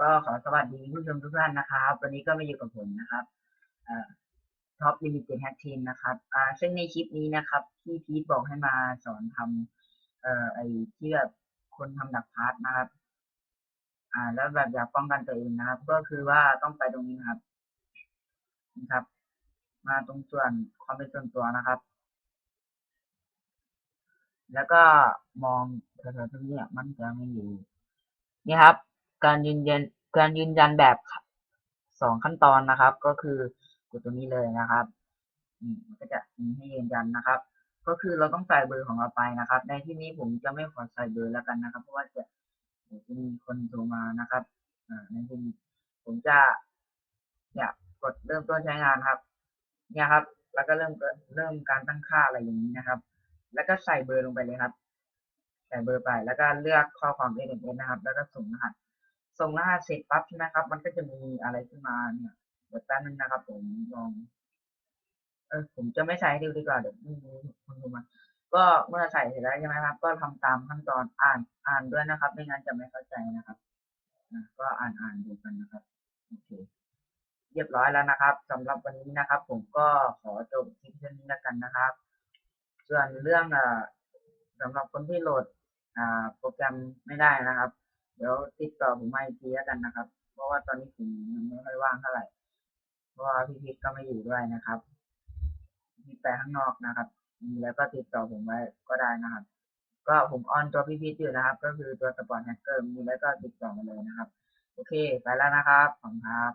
ก็ขอสวัสดีผู้ชมทุกท่านนะครับ วันนี้ก็มาอยู่กับผมนะครับท็อปลิมิเต็ดแฮกทีมนะครับซึ่งในคลิปนี้นะครับที่พีทบอกให้มาสอนทำเอ่อไอที่แบบคนทำดักพาร์ทนะครับ อ่า แล้วแบบอยากป้องกันตัวเองนะครับ ก็คือว่าต้องไปตรงนี้นะครับนะครับ มาตรงส่วนความเป็นส่วนตัวนะครับ แล้วก็มองแถวๆตรงนี้มันจะไม่อยู่นี่ครับ การยืนยันการยืนยันแบบสองขั้นตอนนะครับ ก็คือกดตรงนี้เลยนะครับอืมมันก็จะมีให้ยืนยันนะครับ ก็คือเราต้องใส่เบอร์ของเราไปนะครับ ในที่นี้ผมจะไม่ขอใส่เบอร์แล้วกันนะครับ เพราะว่าจะเดี๋ยวจะมีคนโทรมานะครับอ่าในที่นี้ผมจะเนี่ยกดเริ่มต้นใช้งานครับ เนี่ยครับ แล้วก็เริ่มเริ่มการตั้งค่าอะไรอย่างนี้นะครับ แล้วก็ใส่เบอร์ลงไปเลยครับ ใส่เบอร์ไป แล้วก็เลือกข้อความ SMS นะครับ แล้วก็ส่งรหัส ส่งรหัสเสร็จปั๊บใช่ไหมครับ มันก็จะมีอะไรขึ้นมาเนี่ยเดี๋ยวแป๊บนึงนะครับ ผมลอง เออผมจะไม่ใส่ให้ดูดีกว่าเดี๋ยวไม่รู้คนดูมาก็เมื่อใส่เสร็จแล้วใช่ไหมครับ ก็ทำตามขั้นตอนอ่านอ่านด้วยนะครับ ไม่งั้นจะไม่เข้าใจนะครับนะก็อ่านอ่านดูกันนะครับโอเคเรียบร้อยแล้วนะครับสำหรับวันนี้นะครับ ผมก็ขอจบคลิปเท่านี้แล้วกันนะครับ ส่วนเรื่องอ่าสำหรับคนที่โหลดอ่าโปรแกรมไม่ได้นะครับ เดี๋ยวติดต่อผมมาอีกทีแล้วกันนะครับ เพราะว่าตอนนี้ผมยังไม่ค่อยว่างเท่าไหร่ เพราะว่าพี่พิทก็ไม่อยู่ด้วยนะครับพี่ไปข้างนอกนะครับแล้วก็ติดต่อผมไว้ก็ได้นะครับ ก็ผมออนตัวพี่พิทอยู่นะครับ ก็คือตัวสปอร์ตแฮกเกอร์มีแล้วก็ติดต่อมาเลยนะครับ โอเค ไปแล้วนะครับ ขอบคุณครับ